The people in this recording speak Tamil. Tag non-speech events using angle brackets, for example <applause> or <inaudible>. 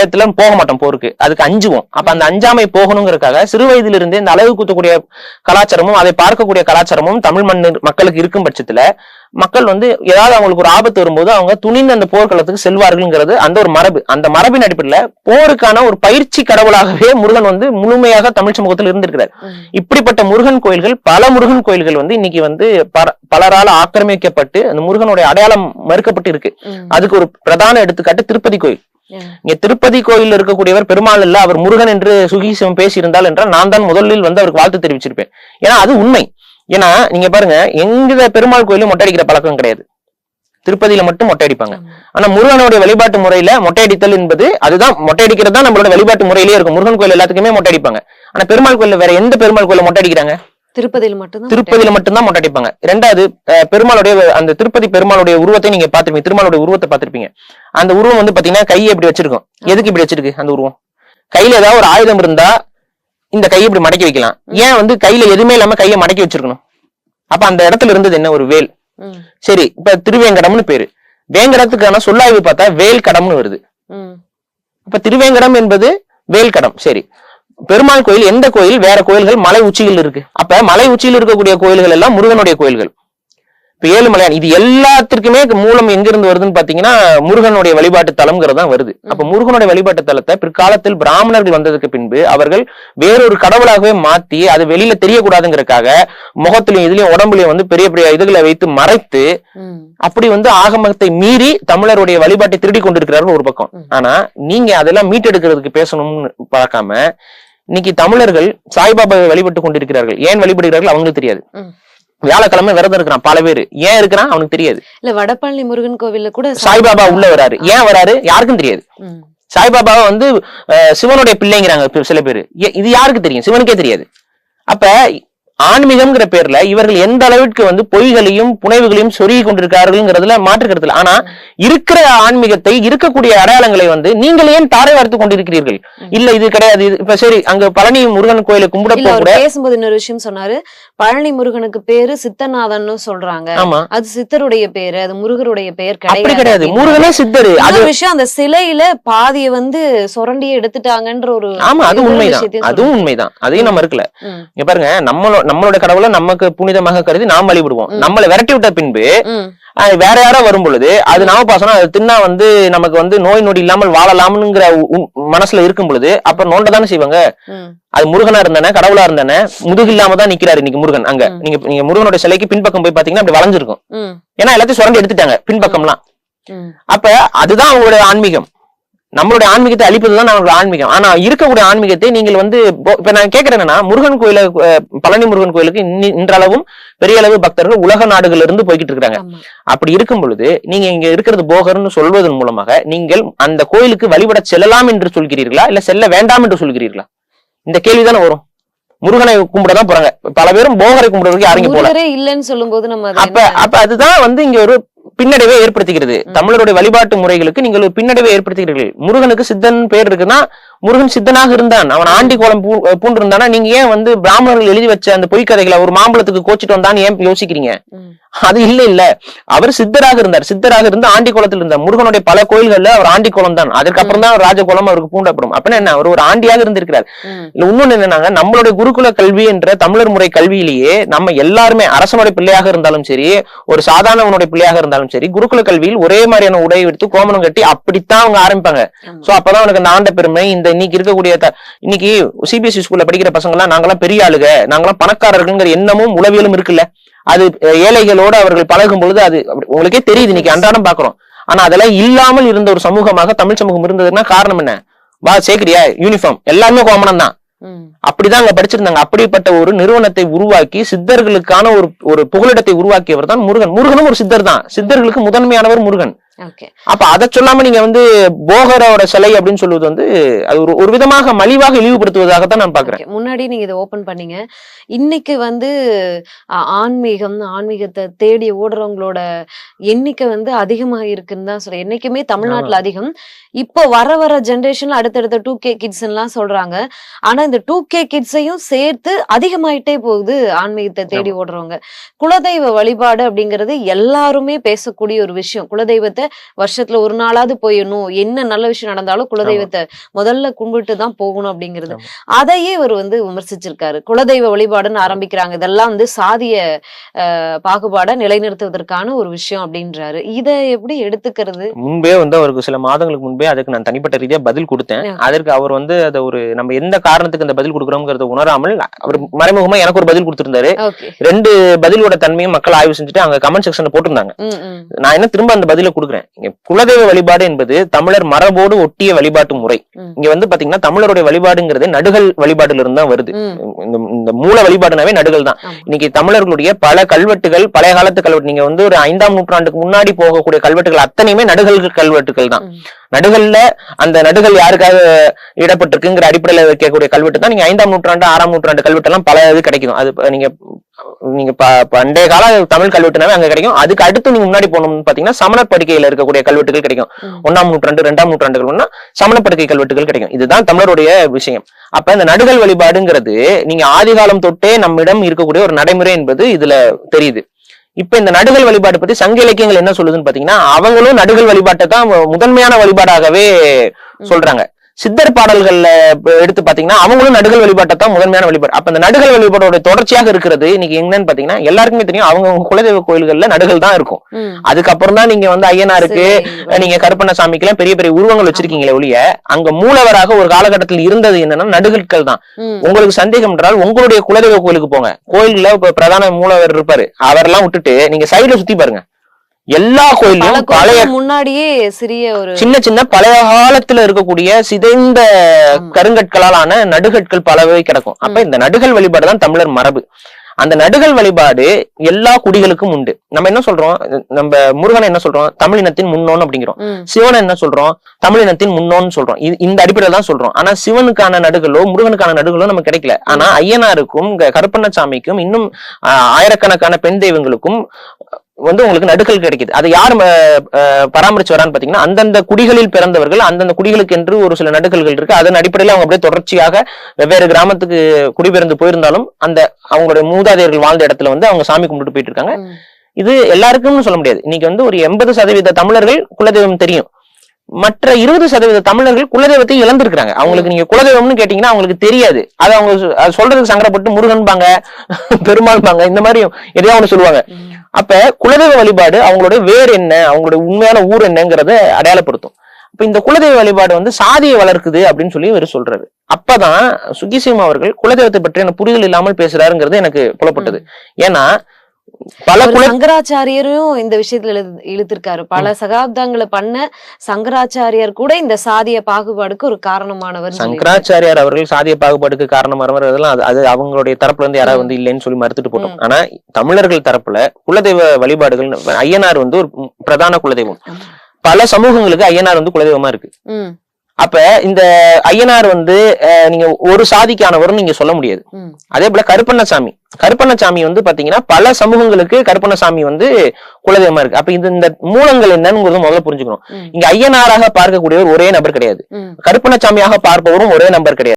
இடத்துல போக மாட்டோம் போருக்கு. அதுக்கு அஞ்சுவோம். அப்ப அந்த அஞ்சாமை போகணுங்கிறதுக்காக சிறு வயதிலிருந்தே இந்த அளவு குத்தக்கூடிய கலாச்சாரமும் அதை பார்க்கக்கூடிய கலாச்சாரமும் தமிழ் மண்ணு மக்களுக்கு இருக்கும் பட்சத்துல மக்கள் வந்து ஏதாவது அவங்களுக்கு ஒரு ஆபத்து வரும்போது அவங்க துணிந்து அந்த போர்க்களத்துக்கு செல்வார்கள்ங்கிறது அந்த ஒரு மரபு அந்த மரபின் அடிப்படையில போருக்கான ஒரு பயிற்சி கடவுளாகவே முருகன் வந்து முழுமையாக தமிழ் சமூகத்தில் இருந்திருக்கிறார். இப்படிப்பட்ட முருகன் கோயில்கள் பல முருகன் கோயில்கள் வந்து இன்னைக்கு வந்து பலரால ஆக்கிரமிக்கப்பட்டு அந்த முருகனுடைய அடையாளம் மறுக்கப்பட்டு இருக்கு. அதுக்கு ஒரு பிரதான எடுத்துக்காட்டு திருப்பதி கோயில். இங்க திருப்பதி கோயில் இருக்கக்கூடியவர் பெருமாள் இல்ல அவர் முருகன் என்று சுகீசம் பேசியிருந்தால் என்றால் நான் தான் முதலில் வந்து அவருக்கு வாழ்த்து தெரிவிச்சிருப்பேன் ஏன்னா அது உண்மை ஏன்னா நீங்க பாருங்க எங்க பெருமாள் கோயிலும் மொட்டை அடிக்கிற பழக்கம் கிடையாது. திருப்பதியில மட்டும் மொட்டை அடிப்பாங்க. ஆனா முருகனுடைய வழிபாட்டு முறையில மொட்டை அடித்தல் என்பது அதுதான் மொட்டை அடிக்கிறது தான் நம்மளோட வழிபாட்டு முறையிலேயே இருக்கும். முருகன் கோயில் எல்லாத்துக்குமே மொட்டை அடிப்பாங்க. ஆனா பெருமாள் கோயில்ல வேற எந்த பெருமாள் கோயில மொட்டை அடிக்கிறாங்க? திருப்பதியில மட்டும்தான் திருப்பதியில மட்டும்தான் மொட்டை அடிப்பாங்க. ரெண்டாவது பெருமாளுடைய அந்த திருப்பதி பெருமாளுடைய உருவத்தை நீங்க பாத்திருப்பீங்க திருமாலுடைய உருவத்தை பாத்திருப்பீங்க அந்த உருவம் வந்து பாத்தீங்கன்னா கையை இப்படி வச்சிருக்கும். எதுக்கு இப்படி வச்சிருக்கு அந்த உருவம்? கையில ஏதாவது ஒரு ஆயுதம் இருந்தா இந்த கையை இப்படி மடக்கி வைக்கலாம். ஏன் வந்து கையில எதுவுமே இல்லாம கையை மடக்கி வச்சிருக்கணும்? அப்ப அந்த இடத்துல இருந்தது என்ன? ஒரு வேல். சரி இப்ப திருவேங்கடம்னு பேரு. வேங்கடத்துக்கான சொல்லாய்வு பார்த்தா வேல் கடம்னு வருது. ம். அப்ப திருவேங்கடம் என்பது வேல்கடம். சரி பெருமாள் கோயில் எந்த கோயில்? வேற கோயில்கள் மலை உச்சியில் இருக்கு. அப்ப மலை உச்சியில் இருக்கக்கூடிய கோயில்கள் எல்லாம் முருகனுடைய கோயில்கள். இப்ப ஏழுமலையான் இது எல்லாத்திற்குமே மூலம் எங்க இருந்து வருதுன்னு பாத்தீங்கன்னா முருகனுடைய வழிபாட்டு தலம்ங்கிறது தான் வருது அப்ப முருகனுடைய வழிபாட்டு தலத்தை பிற்காலத்தில் பிராமணர்கள் வந்ததுக்கு பின்பு அவர்கள் வேறொரு கடவுளாகவே மாத்தி அது வெளியில தெரியக்கூடாதுங்கிறதுக்காக முகத்திலையும் இதுலயும் உடம்புலயும் வந்து பெரிய பெரிய இதுகளை வைத்து மறைத்து. அப்படி வந்து ஆகமத்தை மீறி தமிழருடைய வழிபாட்டை திருடி கொண்டிருக்கிறார்கள் ஒரு பக்கம். ஆனா நீங்க அதெல்லாம் மீட்டெடுக்கிறதுக்கு பேசணும்னு பார்க்காம இன்னைக்கு தமிழர்கள் சாய்பாபாவை வழிபட்டு கொண்டிருக்கிறார்கள் ஏன் வழிபடுகிறார்கள் அவங்களுக்கு தெரியாது. வியாழக்கிழமை விரதம் இருக்கிறான் பல பேர். ஏன் இருக்கிறான்? அவனுக்கு தெரியாது. இல்ல வடபழனி முருகன் கோவில்ல கூட சாய்பாபா உள்ள வராரு. ஏன் வராரு? யாருக்கும் தெரியாது. ம். சாய்பாபாவை வந்து சிவனுடைய பிள்ளைங்கிறாங்க சில பேர். இது யாருக்கு தெரியும்? சிவனுக்கே தெரியாது. அப்ப ஆன்மீகம்ங்கிற பேர்ல இவர்கள் எந்த அளவிற்கு வந்து பொய்களையும் புனைவுகளையும் சொருகி கொண்டிருக்கார்கள்ங்கிறதுல மாற்று கருத்துல. ஆனா இருக்கிற ஆன்மீகத்தை இருக்கக்கூடிய அடையாளங்களை வந்து நீங்கள் ஏன் தாரை வார்த்து கொண்டிருக்கிறீர்கள்? இல்ல இது கிடையாது. இது இப்ப சரி அங்க பழனி முருகன் கோயிலை கும்பிட போக பேசும்போது இன்னொரு விஷயம் சொன்னாரு. பழனி முருகனுக்கு பேரு சித்தநாதன்னு சொல்றாங்க. அது சித்தருடைய பேரு அது முருகருடைய பெயர் கிடையாது. முருகனே சித்தரு. அது விஷயம் அந்த சிலையில பாதிய வந்து சுரண்டியே எடுத்துட்டாங்கன்ற ஒரு ஆமா அது உண்மைதான். அதுவும் உண்மைதான். அதையும் நம்ம இருக்கல. இங்க பாருங்க நம்மளோ நம்மளோட கடவுளை நமக்கு புனிதமாக கருதி நாம் வழிபடுவோம். நம்மளை விரட்டி விட்ட பின்பு வேற யாரோ வரும் பொழுது அது நாமபாசனம் அது தின்னா வந்து நமக்கு வந்து நோய் நொடி இல்லாமல் வாழலாம்ங்கிற உ- மனசுல இருக்கும் பொழுது அப்ப நோண்ட தானே செய்வாங்க. அது முருகனா இருந்தானே கடவுளா இருந்தானே முதுகு இல்லாம தான் நிக்கிறாரு இன்னைக்கு முருகன் அங்க. நீங்க நீங்க முருகனோட சிலைக்கு பின்பக்கம் போய் பாத்தீங்கன்னா அப்படி வளைஞ்சிருக்கும். ஏன்னா எல்லாத்தையும் சுரண்டி எடுத்துட்டாங்க பின்பக்கம்லாம். அப்ப அதுதான் அவங்களுடைய ஆன்மீகம் நம்மளுடைய ஆன்மீகத்தை அழிப்பதுதான் நம்மளுடைய ஆன்மீகம் ஆனா இருக்கக்கூடிய ஆன்மீகத்தை நீங்கள் வந்து இப்ப நான் கேக்குறேன் என்னன்னா முருகன் கோயில பழனி முருகன் கோயிலுக்கு இன்றளவும் பெரிய அளவு பக்தர்கள் உலக நாடுகள்ல இருந்து போய்கிட்டு இருக்காங்க. அப்படி இருக்கும் பொழுது நீங்க இங்க இருக்கிறது போகர்னு சொல்வதன் மூலமாக நீங்கள் அந்த கோயிலுக்கு வழிபட செல்லலாம் என்று சொல்கிறீர்களா? இல்ல செல்ல வேண்டாம் என்று சொல்கிறீர்களா? இந்த கேள்விதானே வரும். முருகனை கும்பிட தான் போறாங்க. பல பேரும் போகரை கும்பிடுறதுக்கு யாரும் போல. இல்லைன்னு சொல்லும்போது நம்ம அதை அப்ப அப்ப அதுதான் வந்து இங்க ஒரு பின்னடைவை ஏற்படுத்துகிறது. தமிழருடைய வழிபாட்டு முறைகளுக்கு நீங்கள் ஒரு பின்னடைவை ஏற்படுத்துகிறீர்கள். முருகனுக்கு சித்தன் பேர் இருக்குன்னா முருகன் சித்தனாக இருந்தான். அவன் ஆண்டி கோலம் பூண்டு இருந்தானா நீங்க ஏன் வந்து பிராமணர்கள் எழுதி வச்ச அந்த பொய்க்கதைகளை ஒரு மாம்பழத்துக்கு கோச்சிட்டு வந்தான்னு ஏன் யோசிக்கிறீங்க. அது இல்ல இல்ல. அவர் சித்தராக இருந்தார். சித்தராக இருந்து ஆண்டி கோலத்தில் இருந்தார். முருகனுடைய பல கோயில்கள்ல அவர் ஆண்டி கோலம் தான். அதுக்கப்புறம் தான் ராஜ கோலம் அவருக்கு பூண்டப்படும். அப்படின்னா என்ன? அவர் ஒரு ஆண்டியாக இருந்திருக்கிறார். இல்ல இன்னொன்னு என்னன்னாங்க? நம்மளுடைய குருகுல கல்வி என்ற தமிழர் முறை கல்வியிலேயே நம்ம எல்லாருமே அரசனுடைய பிள்ளையாக இருந்தாலும் சரி ஒரு சாதாரணவனுடைய பிள்ளையாக இருந்தாலும் சரி குருகுல கல்வியில் ஒரே மாதிரியான உடை எடுத்து கோமணம் கட்டி அப்படித்தான் அவங்க ஆரம்பிப்பாங்க. சோ அப்பதான் அவனுக்கு அந்த ஆண்ட பெருமை இந்த இன்னைக்கு இருக்கக்கூடிய இன்னைக்கு சிபிஎஸ்இ ஸ்கூல்ல படிக்கிற பசங்க எல்லாம் நாங்கெல்லாம் பெரிய ஆளுக. நாங்கெல்லாம் பணக்காரர்கள்ங்கிற எண்ணமும் உளவியலும் இருக்குல்ல. அது ஏழைகளோடு அவர்கள் பழகும் பொழுது அது உங்களுக்கே தெரியுது. இன்னைக்கு அன்றாடம் பாக்குறோம் ஆனா அதெல்லாம் இல்லாமல் இருந்த ஒரு சமூகமாக தமிழ் சமூகம் இருந்ததுன்னா காரணம் என்ன? வா சேர்க்கிறியா? யூனிஃபார்ம் எல்லாமே கோமணம் தான். அப்படிதான் அங்க படிச்சிருந்தாங்க. அப்படிப்பட்ட ஒரு நிறுவனத்தை உருவாக்கி சித்தர்களுக்கான ஒரு ஒரு புகலிடத்தை உருவாக்கியவர் தான் முருகன். முருகனும் ஒரு சித்தர் தான். சித்தர்களுக்கு முதன்மையானவர் முருகன். அப்ப அதை சொல்லாம நீங்க வந்து போகரோட சிலை அப்படின்னு சொல்லுவது வந்து அது ஒரு ஒரு விதமாக மலிவாக இழிவுபடுத்துவதாகத்தான் நான் பாக்குறேன். முன்னாடி நீங்க இதை ஓபன் பண்ணீங்க. இன்னைக்கு வந்து ஆன்மீகம் ஆன்மீகத்தை தேடி ஓடுறவங்களோட எண்ணிக்கை வந்து அதிகமா இருக்குன்னு தான் சொல்றேன். என்னைக்குமே தமிழ்நாட்டுல அதிகம். இப்போ வர வர ஜென்ரேஷன்ல அடுத்தடுத்த டூ கே கிட்ஸ் எல்லாம் சொல்றாங்க. ஆனா இந்த டூ கே கிட்ஸையும் சேர்த்து அதிகமாயிட்டே போகுது ஆன்மீகத்தை தேடி ஓடுறவங்க. குலதெய்வ வழிபாடு அப்படிங்கிறது எல்லாருமே பேசக்கூடிய ஒரு விஷயம். குலதெய்வத்தை வருஷத்துல ஒரு நாளாவது போயிடணும். என்ன நல்ல விஷயம் நடந்தாலும் குலதெய்வத்தை முதல்ல கும்பிட்டு தான் போகணும் அப்படிங்கிறது. அதையே இவர் வந்து விமர்சிச்சிருக்காரு. குலதெய்வ வழிபாடுன்னு ஆரம்பிக்கிறாங்க. இதெல்லாம் வந்து சாதிய பாகுபாடை நிலைநிறுத்துவதற்கான ஒரு விஷயம் அப்படின்றாரு. இத எப்படி எடுத்துக்கிறது? முன்பே வந்து அவருக்கு சில மாதங்களுக்கு முன்பே அதுக்கு நான் தனிப்பட்ட ரீதியா பதில் கொடுத்தேன். அதற்கு அவர் வந்து அதை ஒரு நம்ம எந்த காரணத்துக்கு அந்த பதில் கொடுக்குறோம்ங்கிறத உணராமல் அவர் மறைமுகமா எனக்கு ஒரு பதில் கொடுத்திருந்தாரு. ரெண்டு பதிலோட தன்மையும் மக்கள் ஆய்வு செஞ்சுட்டு அங்க கமெண்ட் செக்ஷன்ல போட்டிருந்தாங்க. நான் என்ன திரும்ப அந்த பதில கொடுக்குறேன். இங்க குலதெய்வ வழிபாடு என்பது தமிழர் மரபோடு ஒட்டிய வழிபாட்டு முறை. இங்க வந்து பாத்தீங்கன்னா தமிழருடைய வழிபாடுங்கிறது நடுகள் வழிபாடுல இருந்து தான் வருது. இந்த மூல வழிபாடுனாவே நடுகள் தான். இன்னைக்கு தமிழர்களுடைய பல கல்வெட்டுகள் பழைய காலத்து கல்வெட்டு நீங்க வந்து ஒரு ஐந்தாம் நூற்றாண்டுக்கு முன்னாடி போகக்கூடிய கல்வெட்டுகள் அத்தனையுமே நடுகள் கல்வெட்டுகள் தான். ம். நடுகல்ல அந்த நடுகள் யாருக்காக இடப்பட்டிருக்குங்கிற அடிப்படையில வைக்கக்கூடிய கல்வெட்டு தான். நீங்க ஐந்தாம் நூற்றாண்டு ஆறாம் நூற்றாண்டு கல்வெட்டு எல்லாம் பல இது கிடைக்கும் அது நீங்க நீங்க பண்டைய கால தமிழ் கல்வெட்டுனாவே அங்க கிடைக்கும். அதுக்கு அடுத்து நீங்க முன்னாடி போனோம்னு பாத்தீங்கன்னா சமணப் படுக்கையில இருக்கக்கூடிய கல்வெட்டுகள் கிடைக்கும். ஒன்னாம் நூற்றாண்டு ரெண்டாம் நூற்றாண்டுகள்னா சமணப்படுக்கை கல்வெட்டுகள் கிடைக்கும். இதுதான் தமிழருடைய விஷயம். அப்ப இந்த நடுகள் வழிபாடுங்கிறது நீங்க ஆதிகாலம் தொட்டே நம்மிடம் இருக்கக்கூடிய ஒரு நடைமுறை என்பது இதுல தெரியுது. இப்ப இந்த நடுகள் வழிபாடு பத்தி சங்க இலக்கியங்கள் என்ன சொல்லுதுன்னு பாத்தீங்கன்னா அவங்களும் நடுகள் வழிபாட்டை தான் முதன்மையான வழிபாடாகவே சொல்றாங்க. சித்தர் பாடல்கள்ல எடுத்து பாத்தீங்கன்னா அவங்களும் நடுகள் வழிபாட்டை தான் முதன்மையான வழிபாடு. அப்ப இந்த நடுகள் வழிபாடோட தொடர்ச்சியாக இருக்கிறது இன்னைக்கு என்னன்னு பாத்தீங்கன்னா எல்லாருக்குமே தெரியும். அவங்க குலதெய்வ கோயில்கள்ல நடுகள் தான் இருக்கும். அதுக்கப்புறம் தான் நீங்க வந்து ஐயனாருக்கு. நீங்க கருப்பண்ணசாமிக்கு எல்லாம் பெரிய பெரிய உருவங்கள் வச்சிருக்கீங்களே ஒழிய அங்க மூலவராக ஒரு காலகட்டத்தில் இருந்தது என்னன்னா நடுகற்கள் தான். உங்களுக்கு சந்தேகம் என்றால் உங்களுடைய குலதெய்வ கோயிலுக்கு போங்க. கோயில்ல பிரதான மூலவர் இருப்பாரு. அவரெல்லாம் விட்டுட்டு நீங்க சைடுல சுத்தி பாருங்க. எல்லா பல கோயிலையும் பழைய முன்னாடியே சிறிய ஒரு சின்ன சின்ன பழைய காலத்துல இருக்கக்கூடிய சிதைந்த ஆமா. கருங்கற்களாலான நடுகற்கள் பலவே கிடக்கும். அப்ப இந்த நடுகள் வழிபாடு தான் தமிழர் மரபு. அந்த நடுகள் வழிபாடு எல்லா குடிகளுக்கும் உண்டு. நம்ம என்ன சொல்றோம்? நம்ம முருகனை என்ன சொல்றோம்? தமிழினத்தின் முன்னோன் அப்படிங்கிறோம். சிவனை என்ன சொல்றோம்? தமிழினத்தின் முன்னோன்னு சொல்றோம். இந்த அடிப்படையில தான் சொல்றோம். ஆனா சிவனுக்கான நடுகளோ முருகனுக்கான நடுகளோ நமக்கு கிடைக்கல. ஆனா ஐயனாருக்கும் கருப்பண்ணசாமிக்கும் இன்னும் ஆயிரக்கணக்கான பெண் தெய்வங்களுக்கும் வந்து உங்களுக்கு நடுகள் கிடைக்குது. அதை யார் பராமரிச்சு வரான்னு பாத்தீங்கன்னா அந்தந்த குடிகளில் பிறந்தவர்கள் அந்தந்த குடிகளுக்கு என்று ஒரு சில நடுகல்கள் இருக்கு. அதன் அடிப்படையில் அவங்க அப்படியே தொடர்ச்சியாக வெவ்வேறு கிராமத்துக்கு குடிபெயர்ந்து போயிருந்தாலும் அந்த அவங்களுடைய மூதாதையர்கள் வாழ்ந்த இடத்துல வந்து அவங்க சாமி கும்பிட்டு போயிட்டு இருக்காங்க. இது எல்லாருக்கும்னு சொல்ல முடியாது. இன்னைக்கு வந்து ஒரு எண்பது சதவீத தமிழர்கள் குலதெய்வம் தெரியும். மற்ற இருபது சதவீத தமிழர்கள் குலதெய்வத்தை இழந்திருக்கிறாங்க. அவங்களுக்கு நீங்க குலதெய்வம்னு கேட்டீங்கன்னா அவங்களுக்கு தெரியாது. அது அவங்க சொல்றதுக்கு சங்கடப்பட்டு முருகன்பாங்க <laughs> பெருமாள்பாங்க இந்த மாதிரி எதையா ஒண்ணு சொல்லுவாங்க. அப்ப குலதெய்வ வழிபாடு அவங்களோட வேர் என்ன அவங்களோட உண்மையான ஊர் என்னங்கிறத அடையாளப்படுத்தும். இப்ப இந்த குலதெய்வ வழிபாடு வந்து சாதியை வளர்க்குது அப்படின்னு சொல்லி இவர் சொல்றாரு. அப்பதான் சுகிசிம் அவர்கள் குலதெய்வத்தை பற்றியான புரிதல் இல்லாமல் பேசுறாருங்கிறது எனக்கு புலப்பட்டது. ஏன்னா பல சங்கராச்சாரியரும் இந்த விஷயத்துல இழு- இழுத்திருக்காரு. பல சகாப்தங்களை பண்ண சங்கராச்சாரியார் கூட இந்த சாதிய பாகுபாடுக்கு ஒரு காரணமானவர் சங்கராச்சாரியார் அவர்கள் சாதிய பாகுபாடுக்கு காரணமானவர் அதெல்லாம் அது- அவங்களுடைய தரப்புல இருந்து யாராவது வந்து இல்லைன்னு சொல்லி மறுத்துட்டு போட்டோம். ஆனா தமிழர்கள் தரப்புல குலதெய்வ வழிபாடுகள் ஐயனார் வந்து ஒரு பிரதான குலதெய்வம். பல சமூகங்களுக்கு ஐயனார் வந்து குலதெய்வமா இருக்கு. அப்ப இந்த ஐயனார் வந்து நீங்க ஒரு சாதிக்கானவர்னு நீங்க சொல்ல முடியாது. அதே போல கருப்பண்ணசாமி. கருப்பண்ணசாமி வந்து பாத்தீங்கன்னா பல சமூகங்களுக்கு கருப்பண்ணசாமி வந்து குலதெய்வமா இருக்கு. அப்ப இது இந்த மூலங்கள் என்னன்னு முதல்ல புரிஞ்சுக்கணும். இங்க ஐயனாராக பார்க்கக்கூடியவர் ஒரே நபர் கிடையாது. கருப்பண்ணசாமியாக பார்ப்பவரும் ஒரே நபர் கிடையாது.